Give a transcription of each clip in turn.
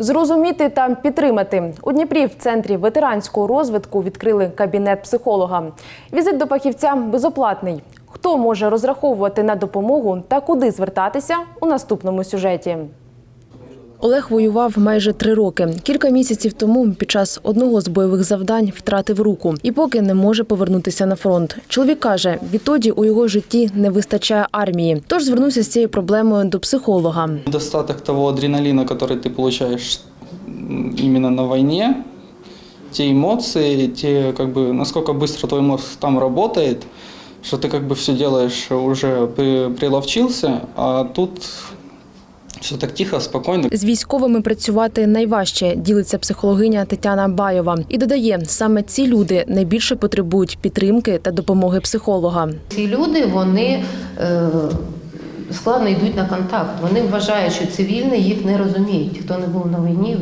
Зрозуміти та підтримати у Дніпрі в центрі ветеранського розвитку відкрили кабінет психолога. Візит до фахівця безоплатний. Хто може розраховувати на допомогу та куди звертатися у наступному сюжеті. Олег воював майже три роки. Кілька місяців тому під час одного з бойових завдань втратив руку і поки не може повернутися на фронт. Чоловік каже, відтоді у його житті не вистачає армії. Тож звернувся з цією проблемою до психолога. Недостаток того адреналина, который ты получаешь м, именно на войне, те эмоции, те, как бы, насколько быстро твой мозг там работает, что ты как бы все делаешь, уже при- приловчился, а тут все так тихо, спокойно. З військовими працювати найважче, ділиться психологиня Тетяна Баєва. І додає, саме ці люди найбільше потребують підтримки та допомоги психолога. Ці люди вони е, складно йдуть на контакт. Вони вважають, що цивільні їх не розуміють. Хто не був на війні,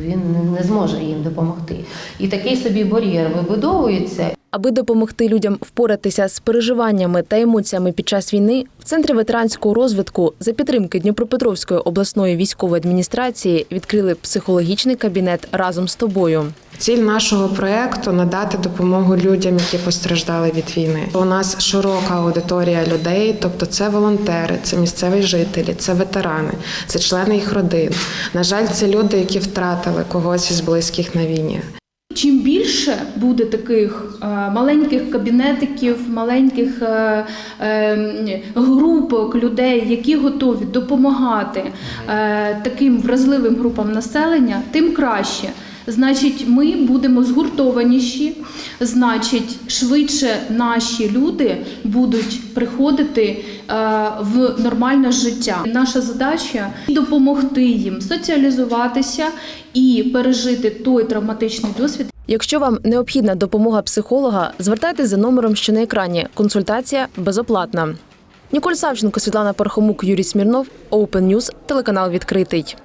він не зможе їм допомогти. І такий собі бар'єр вибудовується. Аби допомогти людям впоратися з переживаннями та емоціями під час війни, в центрі ветеранського розвитку за підтримки Дніпропетровської обласної військової адміністрації відкрили психологічний кабінет разом з тобою. Ціль нашого проекту надати допомогу людям, які постраждали від війни. У нас широка аудиторія людей, тобто це волонтери, це місцеві жителі, це ветерани, це члени їх родин. На жаль, це люди, які втратили когось із близьких на війні. Чим більше буде таких е, маленьких кабінетиків, маленьких е, е, групок людей, які готові допомагати таким вразливим групам населення, тим краще. Значить, ми будемо згуртованіші, значить, швидше наші люди будуть приходити е, в нормальне життя. Наша задача допомогти їм соціалізуватися і пережити той травматичний досвід, Якщо вам необхідна допомога психолога, звертайтеся за номером, що на екрані. Консультація безоплатна. Ніколь Савченко, Світлана Пархомук, Юрій Смірнов, Open News, телеканал відкритий.